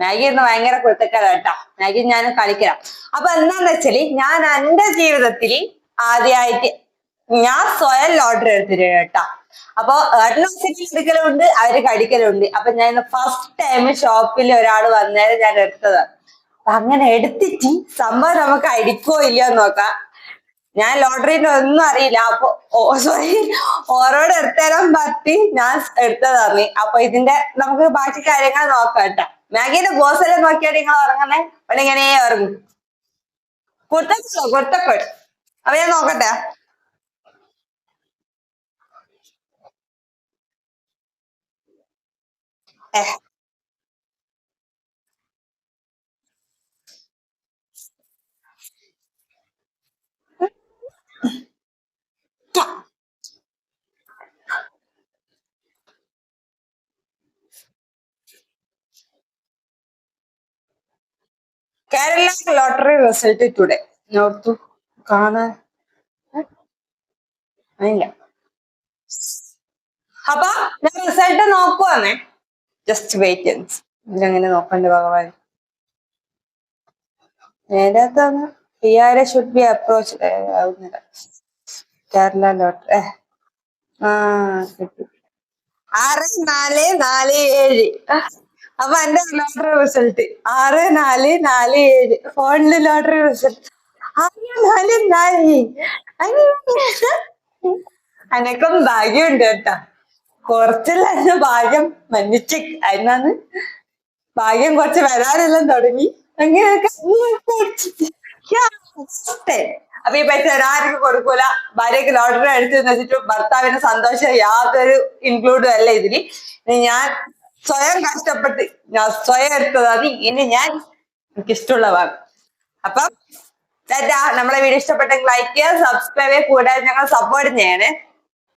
Maggi ഇന്ന് ഭയങ്കര കുരുത്തക്കേടാ കേട്ടാ. മാഗി ഞാൻ കളിക്കണം. അപ്പൊ എന്താന്ന് വെച്ചാൽ ഞാൻ എന്റെ ജീവിതത്തിൽ ആദ്യമായിട്ട് ഞാൻ സ്വയം ലോട്ടറി എടുത്തിട്ട് കേട്ടാ. അപ്പൊ ഏട്ടന് എടുക്കലുണ്ട് അവർ കടിക്കലുണ്ട് അപ്പൊ ഞാൻ ഫസ്റ്റ് ടൈം ഷോപ്പിൽ ഒരാൾ വന്നേരം ഞാൻ എടുത്തത് അപ്പൊ അങ്ങനെ എടുത്തിട്ട് സംഭവം നമുക്ക് അടിക്കോ ഇല്ലയോ നോക്കാം. ഞാൻ ലോട്ടറിന്റെ ഒന്നും അറിയില്ല. അപ്പൊ സോറി ഓരോട് എടുത്തരാൻ പറ്റി. ഞാൻ എടുത്തതാണ് അപ്പൊ ഇതിന്റെ നമുക്ക് ബാക്കി കാര്യങ്ങൾ നോക്കാം മാഗിന്റെ ബോസെല്ലാം നോക്കിയാൽ നിങ്ങൾ ഉറങ്ങണേ അവിടെ ഇങ്ങനെ ഉറങ്ങും. കുർത്തക്കോ കുർത്തക്കോട് അപ്പൊ ഞാൻ നോക്കട്ടെ. ഏ കേരള ലോട്ടറി റിസൾട്ട് ടുഡേ നോർത്തു കാണാൻ. ഇല്ല. അപ്പൊ ഞാൻ റിസൾട്ട് നോക്കുവാന്നേ. ജസ്റ്റ് വെയിറ്റ് ഇതങ്ങനെ നോക്കണ്ട ഭഗവാൻ? നേരെ P R A should be approach ആവുന്നില്ല. കേരള ലോട്ടറി ആ കിട്ടി. ആറ് നാല് നാല് ഏഴ്. അപ്പൊ എന്റെ ലോട്ടറി റിസൾട്ട് ആറ് നാല് നാല് ഏഴ്. ഫോണിൽ ലോട്ടറി റിസൾട്ട് ആറ് നാല് നാല്? അനക്കും ഭാഗ്യമുണ്ട് കേട്ടാ. കുറച്ചില്ലായിരുന്നു ഭാഗ്യം മന്നിച്ച്. അതിനാണ് ഭാഗ്യം കുറച്ച് വരാനെല്ലാം തുടങ്ങി. അങ്ങനെയൊക്കെ അപ്പൊ ഈ പൈസ ഒരാർക്കും കൊടുക്കൂല. ഭാര്യക്ക് ലോട്ടറി അടിച്ചു വെച്ചിട്ട് ഭർത്താവിന് സന്തോഷം യാതൊരു ഇൻക്ലൂഡും അല്ല ഇതിൽ. ഞാൻ സ്വയം കഷ്ടപ്പെട്ട് ഞാൻ സ്വയം എടുത്തതാണ് ഇനി ഞാൻ എനിക്ക് ഇഷ്ടമുള്ള വാങ്ങും അപ്പം നമ്മളെ വീഡിയോ ഇഷ്ടപ്പെട്ടെങ്കിൽ ലൈക്ക് ചെയ്യുക സബ്സ്ക്രൈബ് ചെയ്യുക. കൂടാതെ ഞങ്ങൾ സപ്പോർട്ട് ചെയ്യണേ.